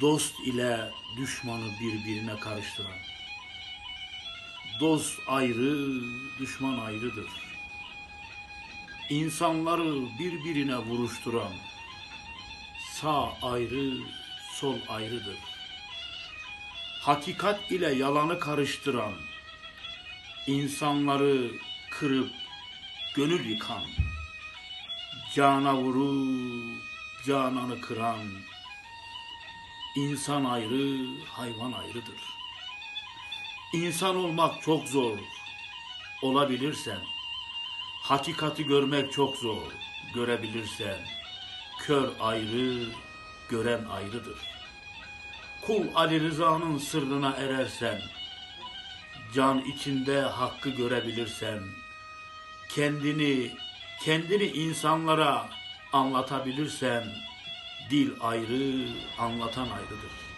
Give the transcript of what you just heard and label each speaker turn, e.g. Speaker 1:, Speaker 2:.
Speaker 1: dost ile düşmanı birbirine karıştıran. Dost ayrı, düşman ayrıdır. İnsanları birbirine vuruşturan, sağ ayrı, sol ayrıdır. Hakikat ile yalanı karıştıran, insanları kırıp gönül yıkan, cana vurup cananı kıran, insan ayrı, hayvan ayrıdır. İnsan olmak çok zor, olabilirsen, hakikati görmek çok zor, görebilirsen, kör ayrı, gören ayrıdır. Kul Ali Rıza'nın sırrına erersen, can içinde hakkı görebilirsen, kendini kendini insanlara anlatabilirsen, dil ayrı, anlatan ayrıdır.